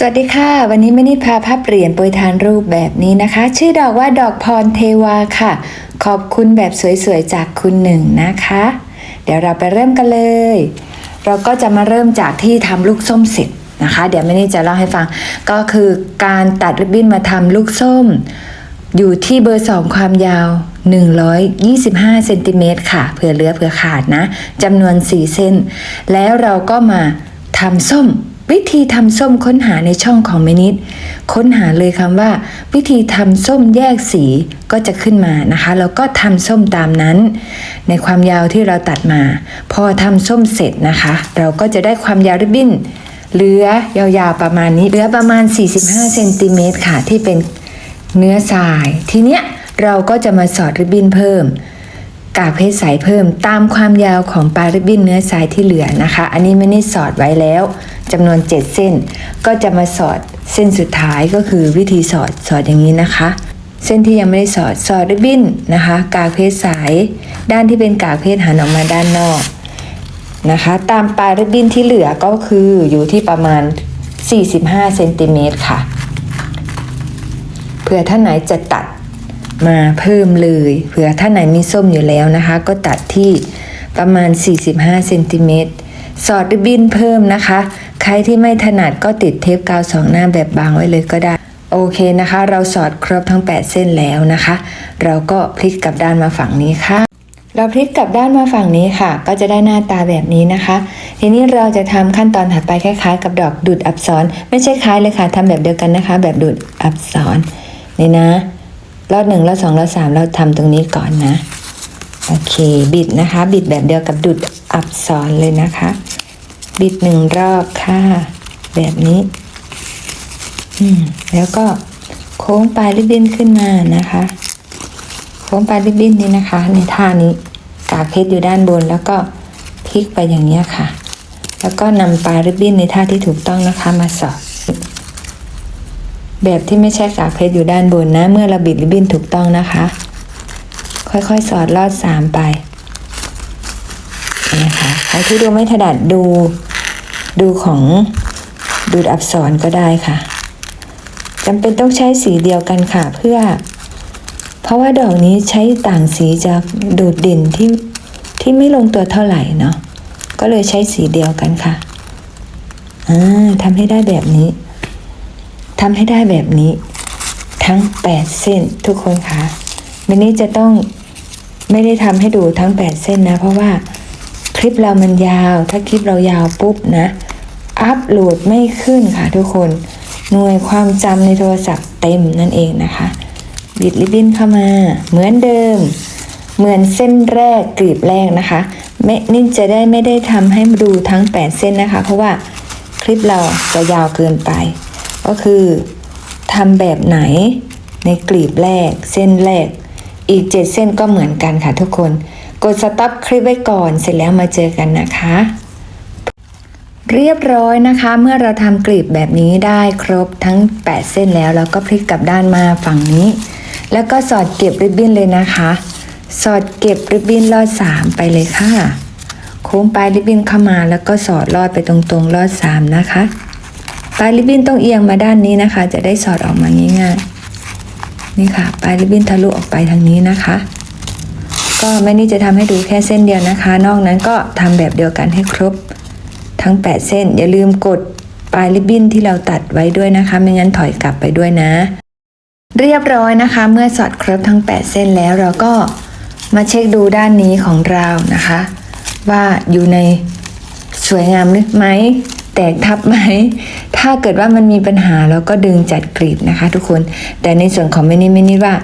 สวัสดีค่ะ วันนี้ไม่นิดพาภาพเปลี่ยนโปรยทานรูปแบบนี้นะคะ ชื่อดอกว่าดอกพรเทวาค่ะ ขอบคุณแบบสวยๆจากคุณหนึ่งนะคะ เดี๋ยวเราไปเริ่มกันเลย เราก็จะมาเริ่มจากที่ทำลูกส้มเสร็จนะคะ เดี๋ยวไม่นิดจะเล่าให้ฟัง ก็คือการตัดริบบิ้นมาทำลูกส้ม อยู่ที่เบอร์2ความยาว 125เซนติเมตรค่ะเผื่อเลือเผื่อขาดนะจำนวน4เส้นแล้วเราก็มาทำส้ม วิธีทำส้มค้นหาในช่องของเมนิดค้นหาเลยคำว่า วิธีทำส้มแยกสีก็จะขึ้นมานะคะ แล้วก็ทำส้มตามนั้น ในความยาวที่เราตัดมา พอทำส้มเสร็จนะคะ เราก็จะได้ความยาวริบบิ้นเหลือยาวๆประมาณนี้เหลือประมาณ 45เซนติเมตรค่ะที่เป็นเนื้อทราย ทีเนี้ยเราก็จะมาสอดริบบิ้นเพิ่มกากเพชรใสเพิ่มตามความยาวของปลาริบบิ้นเนื้อทรายที่เหลือนะคะ อันนี้ไม่ได้สอดไว้แล้ว จำนวน 7 เส้น ก็จะมาสอดเส้นสุดท้ายก็คือวิธีสอดสอดอย่างนี้นะคะ เส้นที่ยังไม่ได้สอดสอดริบบิ้นนะคะ กากเพชรใสด้านที่เป็นกากเพชรหันออกมาด้านนอกนะคะ ตามปลายริบบิ้นที่เหลือก็คืออยู่ที่ประมาณ 45เซนติเมตรค่ะเผื่อท่านไหนจะตัดมาเพิ่มเลยเผื่อท่านไหนมีส้มอยู่แล้วนะคะ ก็ตัดที่ประมาณ 45เซนติเมตรสอดริบบิ้นเพิ่มนะคะ รที่ไม่ถนัดก็ติดเทปกาวสองหน้าแบบบางไว้เลยก็ได้ โอเคนะคะ เราสอดครบทั้ง 8 เส้นแล้วนะคะ เราก็พลิกกลับด้านมาฝั่งนี้ค่ะ เราพลิกกลับด้านมาฝั่งนี้ค่ะ ก็จะได้หน้าตาแบบนี้นะคะ ทีนี้เราจะทำขั้นตอนถัดไปคล้ายๆ กับดอกดูดอักษร ไม่ใช่คล้ายเลยค่ะทำแบบเดียวกันนะคะ แบบดูดอักษรนี่นะรอบหนึ่งรอบสองรอบสามเราทำตรงนี้ก่อนนะโอเคบิดนะคะ บิดแบบเดียวกับดูดอักษรเลยนะคะ บิดหนึ่งรอบค่ะ แบบนี้แล้วก็โค้งปลายริบบิ้นขึ้นมานะคะ โค้งปลายริบบิ้นนี้นะคะ ในท่านี้กากเพชรอยู่ด้านบน แล้วก็พลิกไปอย่างนี้ค่ะ แล้วก็นำปลายริบบิ้นในท่าที่ถูกต้องนะคะมาสอดแบบที่ไม่ใช่กากเพชรอยู่ด้านบนนะ เมื่อเราบิดริบบิ้นถูกต้องนะคะ ค่อยๆสอดลอดสามไปนี่ค่ะใครที่ดูไม่ถนัดดู ดูของดูดอักษรก็ได้ค่ะจำเป็นต้องใช้สีเดียวกันค่ะเพื่อ เพราะว่าดอกนี้ใช้ต่างสีจะโดดเด่นที่ที่ไม่ลงตัวเท่าไหร่เนาะก็เลยใช้สีเดียวกันค่ะอ่าทำให้ได้แบบนี้ทำให้ได้แบบนี้ ทั้ง 8 เส้นทุกคนคะวันนี้จะต้องไม่ได้ทำให้ดูทั้ง 8 เส้นนะ เพราะว่า คลิปเรามันยาว ถ้าคลิปเรายาวปุ๊บนะ อัพโหลดไม่ขึ้นค่ะทุกคน หน่วยความจำในโทรศัพท์เต็มนั่นเองนะคะ บิดริบบิ้นเข้ามา เหมือนเดิม เหมือนเส้นแรกกลีบแรกนะคะไม่นิ่จะได้ไม่ได้ทำให้ดูทั้ง 8 เส้นนะคะ เพราะว่าคลิปเราจะยาวเกินไป ก็คือทำแบบไหนในกลีบแรก เส้นแรก อีก 7 เส้นก็เหมือนกันค่ะทุกคน กดสต็อปคลิปไว้ก่อนเสร็จแล้วมาเจอกันนะคะ เรียบร้อยนะคะ เมื่อเราทำกลีบแบบนี้ได้ครบทั้ง 8 เส้นแล้วเราก็พลิกกลับด้านมาฝั่งนี้ แล้วก็สอดเก็บริบบิ้นเลยนะคะ สอดเก็บริบบิ้นลอดสามไปเลยค่ะ โค้งปลายริบบิ้นเข้ามาแล้วก็สอดลอดไปตรงๆลอดสามนะคะปลายริบบิ้นต้องเอียงมาด้านนี้นะคะ จะได้สอดออกมาง่ายๆนี่ค่ะ ปลายริบบิ้นทะลุออกไปทางนี้นะคะ ก็ไม่นี่จะทำให้ดูแค่เส้นเดียวนะคะ นอกนั้นก็ทำแบบเดียวกันให้ครบทั้ง 8 เส้น อย่าลืมกดปลายริบบิ้นที่เราตัดไว้ด้วยนะคะ ไม่งั้นถอยกลับไปด้วยนะ เรียบร้อยนะคะ เมื่อสอดครบทั้ง 8 เส้นแล้วเราก็มาเช็คดูด้านนี้ของเรานะคะ ว่าอยู่ในสวยงามหรือไหมแตกทับไหม ถ้าเกิดว่ามันมีปัญหาเราก็ดึงจัดกรีบนะคะ ทุกคน แต่ในส่วนของเมนิมินิว่า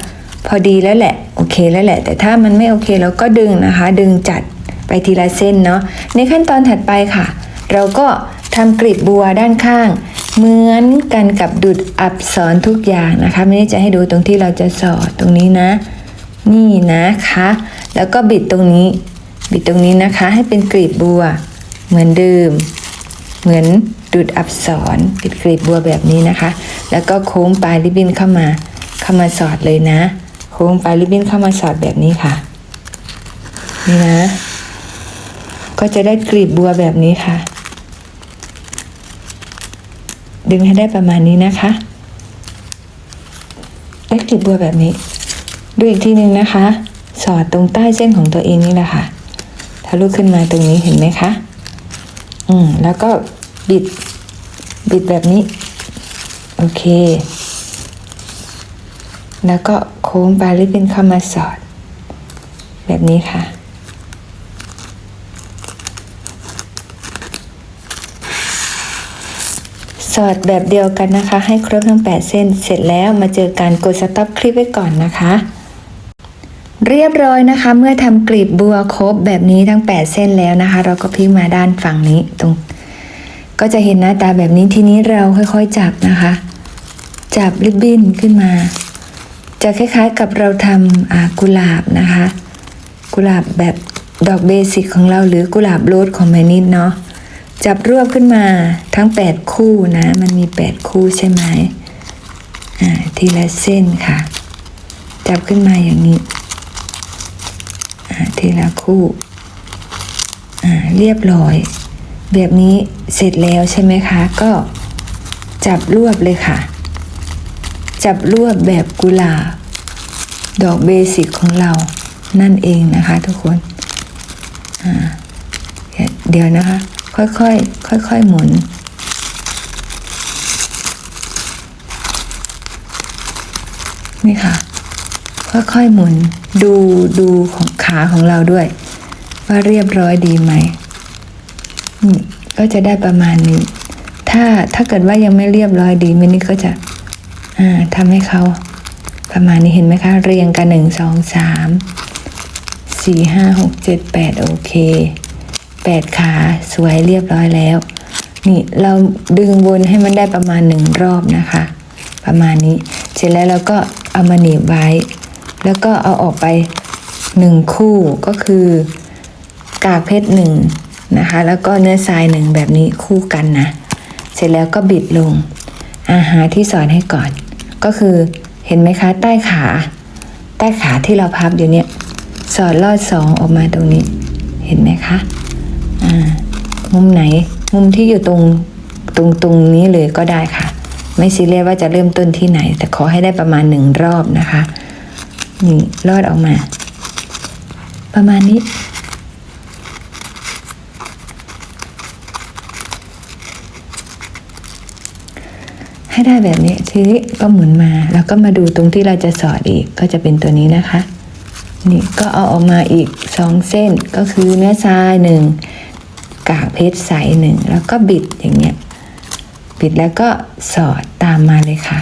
พอดีแล้วแหละโอเคแล้วแหละ แต่ถ้ามันไม่โอเคเราก็ดึงนะคะ ดึงจัดไปทีละเส้นเนาะในขั้นตอนถัดไปค่ะ เราก็ทำกลีบบัวด้านข้าง เหมือนกันกับดุดอับสอนทุกอย่างนะคะไม่ได้จะให้ดูตรงที่เราจะสอดตรงนี้นะ นี่นะคะ แล้วก็บิดตรงนี้ บิดตรงนี้นะคะ ให้เป็นกลีบบัว เหมือนเดิมเหมือนดุดอับสอนปิดกลีบบัวแบบนี้นะคะ แล้วก็โค้งปลายริบบิ้นเข้ามาเข้ามาสอดเลยนะ โค้งปลายริบบิ้นเข้ามาสอดแบบนี้ค่ะ นี่นะ ก็จะได้กลีบบัวแบบนี้ค่ะ ดึงให้ได้ประมาณนี้นะคะ ได้กลีบบัวแบบนี้ ดูอีกทีหนึ่งนะคะ สอดตรงใต้เส้นของตัวเองนี่แหละค่ะทะลุขึ้นมาตรงนี้เห็นไหมคะ อืม แล้วก็บิด บิดแบบนี้ โอเค แล้วก็โค้งปลาริบบิ้นเข้ามาสอด แบบนี้ค่ะ สอดแบบเดียวกันนะคะ ให้ครบทั้ง 8 เส้น เสร็จแล้วมาเจอการกดสต็อปคลิปไว้ก่อนนะคะเรียบร้อยนะคะ เมื่อทำกลีบบัวครบแบบนี้ทั้ง 8 เส้นแล้วนะคะ เราก็พลิกมาด้านฝั่งนี้ตรง ก็จะเห็นหน้าตาแบบนี้ทีนี้เราค่อยๆจับนะคะ จับริบบิ้นขึ้นมา จะคล้ายๆกับเราทำกุหลาบนะคะ กุหลาบแบบดอกเบสิกของเราหรือกุหลาบโรสของแมนิดเนาะจับรวบขึ้นมาทั้ง 8 คู่นะ มันมี 8 คู่ใช่ไหมทีละเส้นค่ะ จับขึ้นมาอย่างนี้ทีละคู่เรียบร้อย แบบนี้เสร็จแล้วใช่ไหมคะ ก็จับรวบเลยค่ะ จับรวบแบบกุหลาบดอกเบสิกของเรานั่นเองนะคะทุกคน เดี๋ยวนะคะ ค่อยๆ ค่อยๆ หมุน นี่ค่ะ ค่อยๆ หมุน ดูดูของขาของเราด้วย ว่าเรียบร้อยดีไหม ก็จะได้ประมาณนี้ ถ้าถ้าเกิดว่ายังไม่เรียบร้อยดีมินี่ก็จะ อ่าทำให้เขาประมาณนี้เห็นไหมคะ เรียงกันหนึ่งสองสามสี่ห้าหกเจ็ดแปดโอเคแปดขาสวยเรียบร้อยแล้ว นี่เราดึงวนให้มันได้ประมาณหนึ่งรอบนะคะ ประมาณนี้ เสร็จแล้วเราก็เอามาหนีบไว้ แล้วก็เอาออกไปหนึ่งคู่ก็คือกากเพชรหนึ่งนะคะ แล้วก็เนื้อทรายหนึ่งแบบนี้คู่กันนะ เสร็จแล้วก็บิดลงอาหารที่สอนให้ก่อน ก็คือเห็นไหมคะ ใต้ขา ใต้ขาที่เราพับอยู่เนี่ยสอดลอดสองออกมาตรงนี้ เห็นไหมคะอ่ามุมไหนมุมที่อยู่ตรงตรงตรงนี้เลยก็ได้ค่ะ ไม่ซีเรียสว่าจะเริ่มต้นที่ไหน แต่ขอให้ได้ประมาณหนึ่งรอบนะคะนี่ลอดออกมา ประมาณนี้ ได้แบบนี้ทีนี้ก็หมุนมา แล้วก็มาดูตรงที่เราจะสอดอีกก็จะเป็นตัวนี้นะคะ นี่ก็เอาออกมาอีกสองเส้นก็คือเนื้อทรายหนึ่งกากเพชรใสหนึ่งแล้วก็บิดอย่างเงี้ยบิดแล้วก็สอดตามมาเลยค่ะ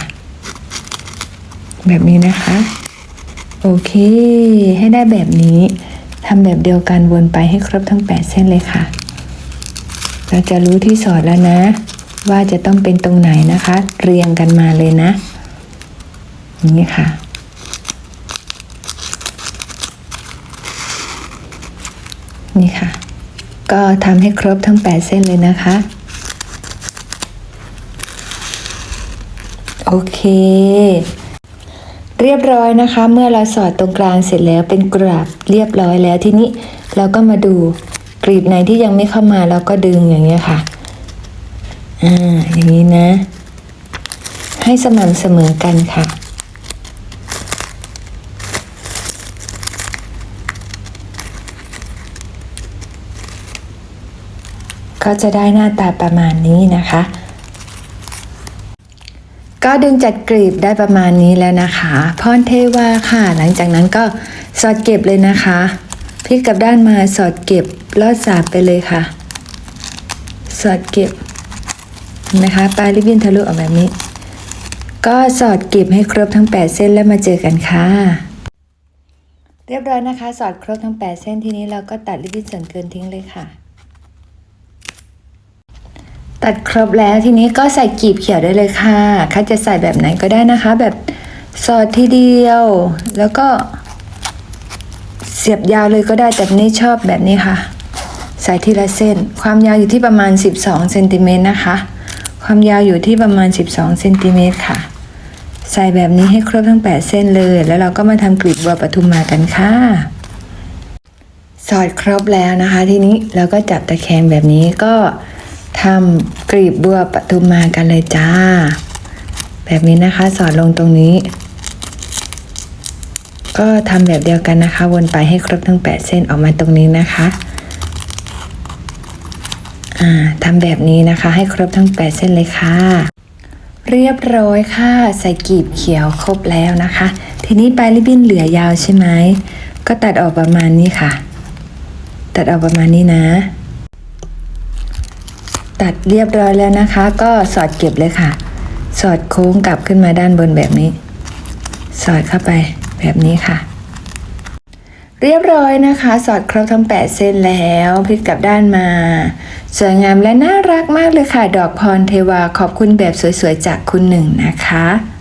แบบนี้นะคะ โอเค ให้ได้แบบนี้ทำแบบเดียวกันวนไปให้ครบทั้ง 8 เส้นเลยค่ะ เราจะรู้ที่สอดแล้วนะ ว่าจะต้องเป็นตรงไหนนะคะ เรียงกันมาเลยนะอย่างนี้ค่ะ นี่ค่ะ ก็ทำให้ครบทั้ง 8 เส้นเลยนะคะ โอเคเรียบร้อยนะคะ เมื่อเราสอดตรงกลางเสร็จแล้วเป็นกราบเรียบร้อยแล้วทีนี้เราก็มาดูกรีบไหนที่ยังไม่เข้ามาเราก็ดึงอย่างเงี้ยค่ะ อ่าอย่างนี้นะ ให้สม่ำเสมอกันค่ะก็จะได้หน้าตาประมาณนี้นะคะ ก็ดึงจัดกรีบได้ประมาณนี้แล้วนะคะพรเทวาค่ะ หลังจากนั้นก็สอดเก็บเลยนะคะพลิกกลับด้านมาสอดเก็บลอดสาบไปเลยค่ะ สอดเก็บ ห็นไหมคะปลายริบบิ้นทะลุออกแบบนี้ ก็สอดเก็บให้ครบทั้ง 8 เส้นแล้วมาเจอกันค่ะเรียบร้อยนะคะ สอดครบทั้ง 8 เส้นทีนี้เราก็ตัดริบบิ้นส่วนเกินทิ้งเลยค่ะ ตัดครบแล้วทีนี้ก็ใส่กลีบเขียวได้เลยค่ะใครจะใส่แบบไหนก็ได้นะคะ แบบสอดทีเดียว แล้วก็เสียบยาวเลยก็ได้แต่นี่ชอบแบบนี้ค่ะ ใส่ทีละเส้น ความยาวอยู่ที่ประมาณ 12เซนติเมตรนะคะ ความยาวอยู่ที่ประมาณ 12เซนติเมตรค่ะ ใส่แบบนี้ให้ครบทั้ง 8 เส้นเลย แล้วเราก็มาทำกลีบบัวปทุมมากันค่ะ สอดครบแล้วนะคะ ทีนี้เราก็จับตะแคงแบบนี้ก็ทำกรีบบัวปทุมมากันเลยจ้า แบบนี้นะคะสอดลงตรงนี้ ก็ทำแบบเดียวกันนะคะ วนไปให้ครบทั้ง 8 เส้นออกมาตรงนี้นะคะ ทำแบบนี้นะคะ ให้ครบทั้ง 8 เส้นเลยค่ะ เรียบร้อยค่ะ ใส่กลีบเขียวครบแล้วนะคะ ทีนี้ปลายริบบิ้นเหลือยาวใช่ไหมก็ตัดออกประมาณนี้ค่ะ ตัดออกประมาณนี้นะ ตัดเรียบร้อยแล้วนะคะ ก็สอดเก็บเลยค่ะ สอดโค้งกลับขึ้นมาด้านบนแบบนี้ สอดเข้าไปแบบนี้ค่ะ เรียบร้อยนะคะ สอดครบทั้ง 8 เส้นแล้วพลิกกลับด้านมา สวยงามและน่ารักมากเลยค่ะ ดอกพรเทวาขอบคุณแบบสวยๆ จากคุณหนึ่งนะคะ